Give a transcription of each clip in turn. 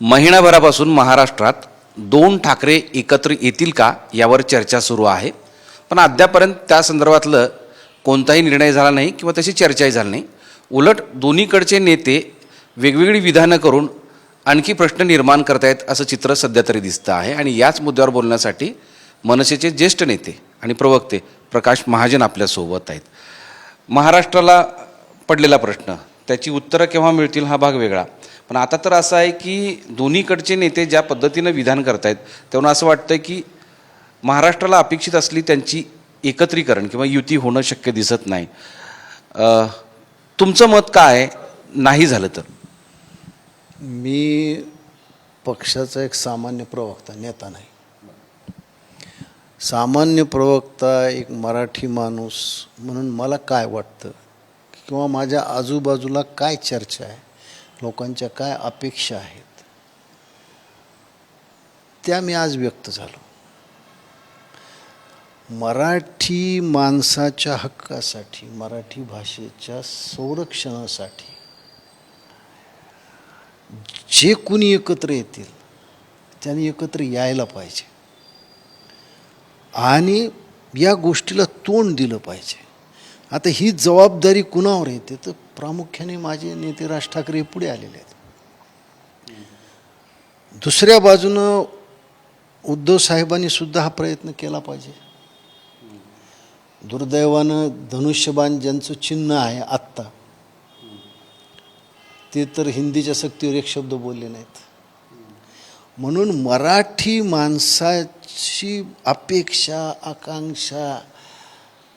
महिनाभरापासून महाराष्ट्रात दोन ठाकरे एकत्र येतील का यावर चर्चा सुरू आहे. पण अद्यापर्यंत त्या संदर्भातलं कोणताही निर्णय झाला नाही किंवा तशी चर्चाही झाली नाही. उलट दोन्हीकडचे नेते वेगवेगळी विधानं करून आणखी प्रश्न निर्माण करतायत असं चित्र सध्या तरी दिसतं आहे. आणि याच मुद्द्यावर बोलण्यासाठी मनसेचे ज्येष्ठ नेते आणि प्रवक्ते प्रकाश महाजन आपल्यासोबत आहेत. महाराष्ट्राला पडलेला प्रश्न त्याची उत्तरं केव्हा मिळतील हा भाग वेगळा. पण आता तर असं आहे की दोन्हीकडचे नेते ज्या पद्धतीनं विधान करतायत तेव्हा असं वाटतं की महाराष्ट्राला अपेक्षित असली त्यांची एकत्रीकरण किंवा युती होणं शक्य दिसत नाही. तुमचं मत काय? नाही झालं तर? मी पक्षाचा एक सामान्य प्रवक्ता नेता नाही. सामान्य प्रवक्ता एक मराठी माणूस म्हणून मला काय वाटतं? किंवा माझ्या आजूबाजूला काय चर्चा आहे? लोकांच्या काय अपेक्षा आहेत त्या मी आज व्यक्त झालो. मराठी माणसाच्या हक्कासाठी मराठी भाषेच्या संरक्षणासाठी जे कुणी एकत्र येतील त्यांनी एकत्र यायला पाहिजे. आणि या गोष्टीला तोंड दिलं पाहिजे. आता ही जबाबदारी कुणावर येते तर प्रामुख्याने माझे नेते राज ठाकरे हे पुढे आलेले आहेत. दुसऱ्या बाजूनं उद्धव साहेबांनी सुद्धा हा प्रयत्न केला पाहिजे. दुर्दैवानं धनुष्यबाण ज्यांचं चिन्ह आहे आत्ता ते तर हिंदीच्या सक्तीवर एक शब्द बोलले नाहीत. म्हणून मराठी माणसाची अपेक्षा आकांक्षा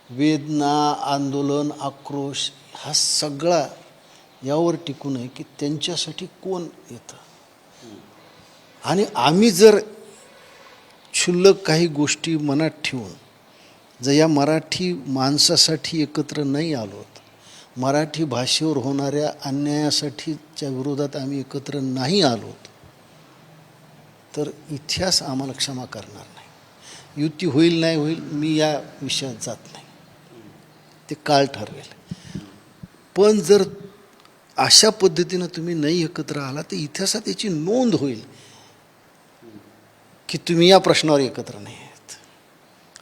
वेदना आंदोलन आक्रोश हा सगळा यावर टिकून आहे की त्यांच्यासाठी कोण येतं? आणि आम्ही जर क्षुल्लक काही गोष्टी मनात ठेवून जर या मराठी माणसासाठी एकत्र नाही आलोत मराठी भाषेवर होणाऱ्या अन्यायासाठीच्या विरोधात आम्ही एकत्र नाही आलोत तर इतिहास आम्हाला क्षमा करणार नाही. युती होईल नाही होईल मी या विषयात जात नाही. ते काळ ठरवेल. पण जर अशा पद्धतीनं तुम्ही नाही एकत्र आला तर इतिहासात याची नोंद होईल की तुम्ही या प्रश्नावर एकत्र नाही आहेत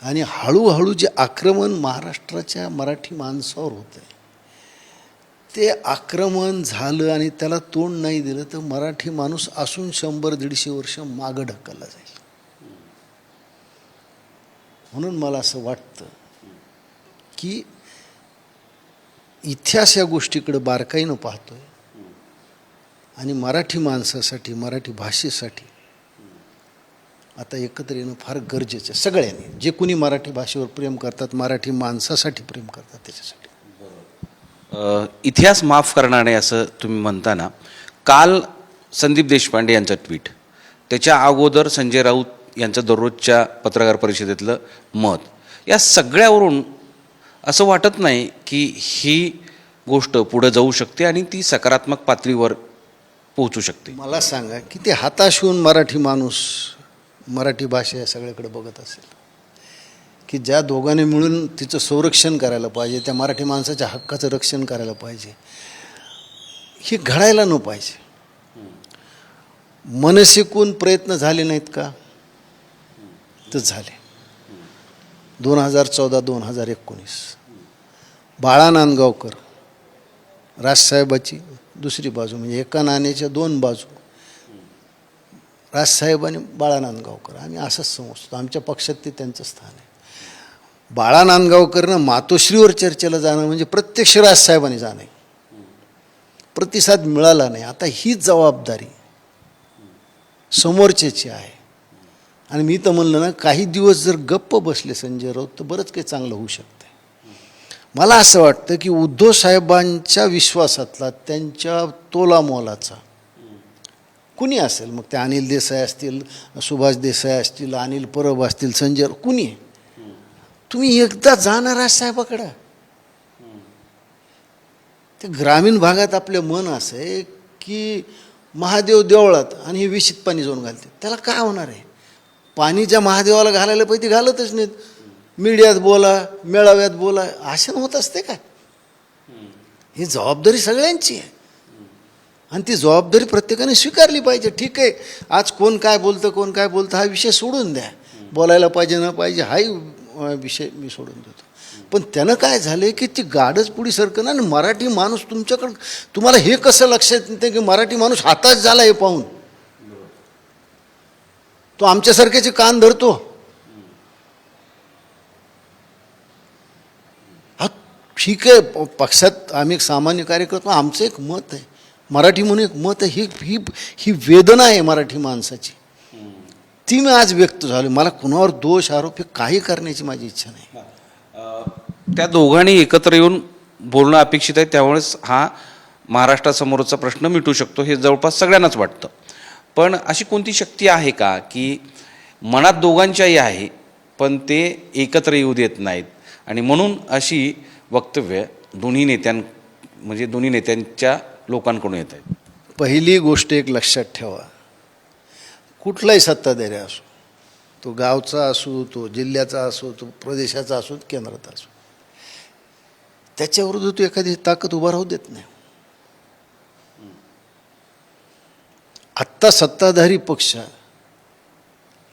आणि हळूहळू जे आक्रमण महाराष्ट्राच्या मराठी माणसावर होतं आहे ते आक्रमण झालं आणि त्याला तोंड नाही दिलं तर मराठी माणूस असून शंभर दीडशे वर्ष मागं ढकलला जाईल. म्हणून मला असं वाटतं की इतिहास या गोष्टीकडं बारकाईनं पाहतो आहे आणि मराठी माणसासाठी मराठी भाषेसाठी आता एकत्र येणं फार गरजेचं आहे. सगळ्यांनी. जे कोणी मराठी भाषेवर प्रेम करतात मराठी माणसासाठी प्रेम करतात त्याच्यासाठी. इतिहास माफ करणार नाही असं तुम्ही म्हणताना काल संदीप देशपांडे यांचं ट्विट त्याच्या अगोदर संजय राऊत यांचं दररोजच्या पत्रकार परिषदेतलं मत या सगळ्यावरून असं वाटत नाही की ही गोष्ट पुढं जाऊ शकते आणि ती सकारात्मक पातळीवर पोहोचू शकते. मला सांगा की ते हाताश होऊन मराठी माणूस मराठी भाषा या सगळ्याकडे बघत असेल? की ज्या दोघांनी मिळून तिचं संरक्षण करायला पाहिजे त्या मराठी माणसाच्या हक्काचं रक्षण करायला पाहिजे हे घडायला न पाहिजे. मनसिकून प्रयत्न झाले नाहीत का? तर झाले. दोन हजार चौदा दोन हजार एकोणीस. बाळा नांदगावकर राजसाहेबाची दुसरी बाजू म्हणजे एका नाण्याच्या दोन बाजू राजसाहेब आणि बाळा नांदगावकर. आम्ही असंच समजतो. आमच्या पक्षात ते त्यांचं स्थान आहे. बाळा नांदगावकरनं मातोश्रीवर चर्चेला जाणं म्हणजे प्रत्यक्ष राजसाहेबांनी जाणं प्रतिसाद मिळाला नाही. आता ही जबाबदारी समोरच्याची आहे. आणि मी तर म्हणलं ना काही दिवस जर गप्प बसले संजय राऊत तर बरंच काही चांगलं होऊ शकतं. मला असं वाटतं की उद्धव साहेबांच्या विश्वासातला त्यांच्या तोलामोलाचा. कुणी असेल? मग ते अनिल देसाई असतील सुभाष देसाई असतील अनिल परब असतील संजय कुणी? तुम्ही एकदा जाणार आहात साहेबाकडं. ते ग्रामीण भागात आपलं मन असं आहे की महादेव देवळात आणि हे विषित पाणी जाऊन घालते त्याला काय होणार आहे? पाणी ज्या महादेवाला घालायला पाहिजे घालतच नाहीत. मीडियात बोला मेळाव्यात बोला अशा होत असते का? ही जबाबदारी सगळ्यांची आहे. आणि ती जबाबदारी प्रत्येकाने स्वीकारली पाहिजे. ठीक आहे आज कोण काय बोलतं कोण काय बोलतं हा विषय सोडून द्या. बोलायला पाहिजे न पाहिजे हाही विषय मी सोडून देतो. पण त्यानं काय झालं की ती गाडच पुढी सरकं आणि मराठी माणूस तुमच्याकडं तुम्हाला हे कसं लक्षात येतं की मराठी माणूस हाताच झाला हे पाहून? तो आमच्यासारख्याचे कान धरतो. ठीक आहे पक्षात आम्ही एक सामान्य कार्यकर्ता आमचं एक मत आहे. मराठी म्हणून एक मत आहे ही ही ही वेदना आहे मराठी माणसाची. ती मी आज व्यक्त झालो मला कुणावर दोष आरोप हे काही करण्याची माझी इच्छा नाही. त्या दोघांनी एकत्र येऊन बोलणं अपेक्षित आहे त्यामुळेच हा महाराष्ट्रासमोरचा प्रश्न मिटू शकतो हे जवळपास सगळ्यांनाच वाटतं. पण अशी कोणती शक्ती आहे का की मनात दोघांच्याही आहे पण ते एकत्र येऊ देत नाहीत? आणि म्हणून अशी वक्तव्य दोन्ही नेत्यां म्हणजे दोन्ही नेत्यांच्या लोकांकडून येत आहेत पहिली गोष्ट एक लक्षात ठेवा. कुठलाही सत्ताधारी असो तो गावचा असो तो जिल्ह्याचा असो तो प्रदेशाचा असो केंद्राचा असो त्याच्याविरुद्ध तो एखादी ताकद उभा राहू देत नाही. आत्ता सत्ताधारी पक्ष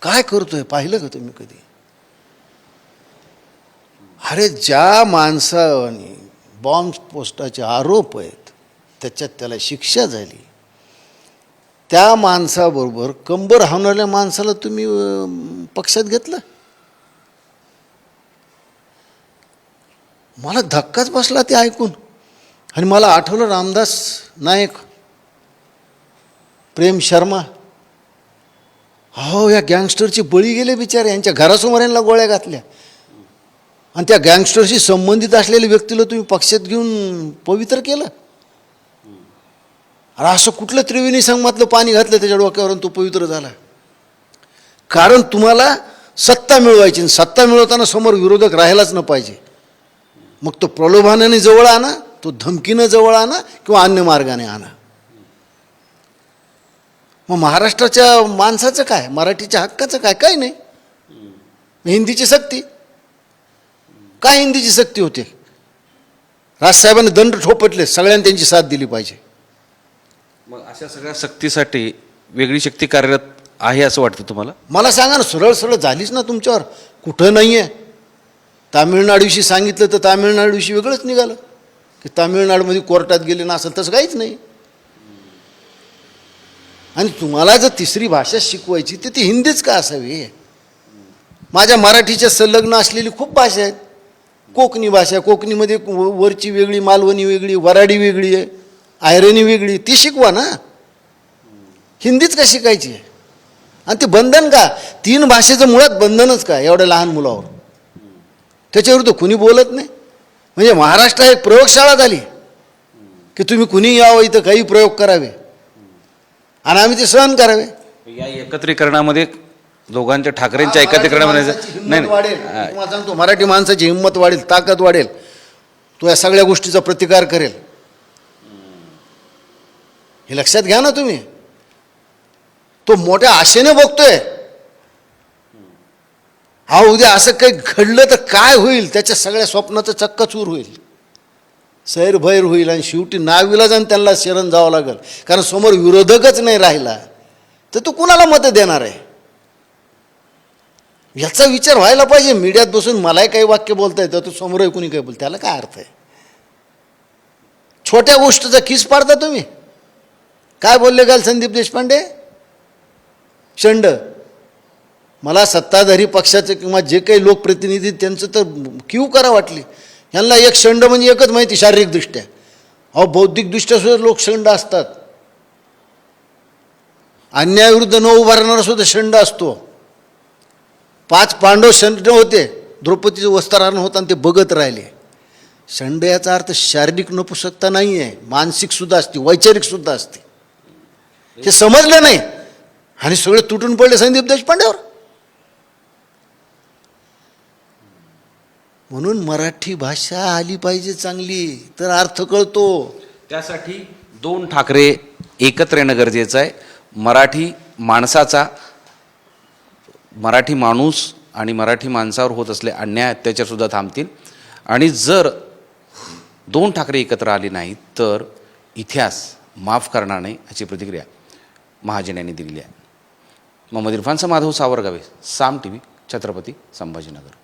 काय करतोय? पाहिलं का तुम्ही कधी? अरे ज्या माणसाने बॉम्ब पोस्टाचे आरोप आहेत त्याच्यात त्याला शिक्षा झाली. त्या माणसाबरोबर कंबर हावणाऱ्या माणसाला तुम्ही पक्षात घेतलं? मला धक्काच बसला ते ऐकून. आणि मला आठवलं रामदास नायक प्रेम शर्मा. हो या गँगस्टरची बळी गेले बिचारे यांच्या घरासमोर यांना गोळ्या घातल्या. आणि त्या गँगस्टरशी संबंधित असलेल्या व्यक्तीला तुम्ही पक्षात घेऊन पवित्र केलं? अरे असं कुठलं त्रिवेणी संगमातलं पाणी घातलं त्याच्या डोक्यावरून तो पवित्र झाला? कारण तुम्हाला सत्ता मिळवायची आणि सत्ता मिळवताना समोर विरोधक राहायलाच न पाहिजे. मग तो प्रलोभानाने जवळ आणा तो धमकीनं जवळ आणा किंवा अन्य मार्गाने आणा. मग महाराष्ट्राच्या माणसाचं काय? मराठीच्या हक्काचं काय? काय नाही. हिंदीची सक्ती. काय हिंदीची सक्ती होते? राजसाहेबांनी दंड ठोपटले सगळ्यांनी त्यांची साथ दिली पाहिजे. मग अशा सगळ्या सक्तीसाठी वेगळी शक्ती कार्यरत आहे असं वाटतं तुम्हाला? मला सांगा ना सरळ सरळ झालीच ना तुमच्यावर? कुठं नाही आहे तामिळनाडूशी सांगितलं तर तामिळनाडूशी वेगळंच निघालं. की तामिळनाडूमध्ये कोर्टात गेले ना असेल तसं काहीच नाही. आणि तुम्हाला जर तिसरी भाषा शिकवायची तर ती हिंदीच का असावी? माझ्या मराठीच्या संलग्न असलेली खूप भाषा आहेत. कोकणी भाषा कोकणीमध्ये व- वरची वेगळी मालवणी वेगळी वराडी वेगळी आहे आयरणी वेगळी ती शिकवा ना. हिंदीच का शिकायची आहे? आणि ते बंधन का? तीन भाषेचं मुळात बंधनच का एवढ्या लहान मुलावर? त्याच्यावर तर कुणी बोलत नाही. म्हणजे महाराष्ट्र एक प्रयोगशाळा झाली की तुम्ही कुणी यावं इथं काही प्रयोग करावे. आणि आम्ही ते सहन करावे. या एकत्रीकरणामध्ये दोघांच्या ठाकरेंच्या नाही हिंमत वाढेल. नाही तुम्हाला सांगतो मराठी माणसाची हिंमत वाढेल ताकद वाढेल. तो या सगळ्या गोष्टीचा प्रतिकार करेल. हे लक्षात घ्या ना तुम्ही. तो मोठ्या आशेने बघतोय. हा उद्या असं काही घडलं तर काय होईल? त्याच्या सगळ्या स्वप्नाचं चक्काचूर होईल. सैरभैर होईल आणि शेवटी नाविला जाऊन त्यांना शरण जावं लागेल. कारण समोर विरोधकच नाही राहिला. तर तो कुणाला मतं देणार आहे? याचा विचार व्हायला पाहिजे. मीडियात बसून मलाही काही वाक्य बोलता येतं तो समोरही कुणी काही बोल त्याला काय अर्थ आहे? छोट्या गोष्टीचा किस पाडता तुम्ही. काय बोलले काल संदीप देशपांडे? शंड मला सत्ताधारी पक्षाचं किंवा जे काही लोकप्रतिनिधी त्यांचं तर क्यू करा वाटली. यांना एक शंड म्हणजे एकच माहिती शारीरिकदृष्ट्या. अहो बौद्धिकदृष्ट्या सुद्धा लोक शंड असतात. अन्यायाविरुद्ध न उभारणारा सुद्धा शंड असतो. पाच पांडव शंड होते. द्रौपदीचं वस्त्रारण होतं आणि ते बघत राहिले. शंड याचा अर्थ शारीरिक नपुसकता नाही आहे मानसिकसुद्धा असते वैचारिकसुद्धा असते. हे समजलं नाही. आणि सगळे तुटून पडले संदीप देशपांडेवर. म्हणून मराठी भाषा आली पाहिजे चांगली तर अर्थ कळतो. त्यासाठी दोन ठाकरे एकत्र येणं गरजेचं आहे. मराठी माणसाचा मराठी माणूस आणि मराठी माणसावर होत असले अन्याय अत्याचारसुद्धा थांबतील. आणि जर दोन ठाकरे एकत्र आले नाहीत तर इतिहास माफ करणार नाही अशी प्रतिक्रिया महाजन यांनी दिलेली आहे. मोहम्मद इरफानचा माधव सावरगावे साम टी व्ही छत्रपती संभाजीनगर.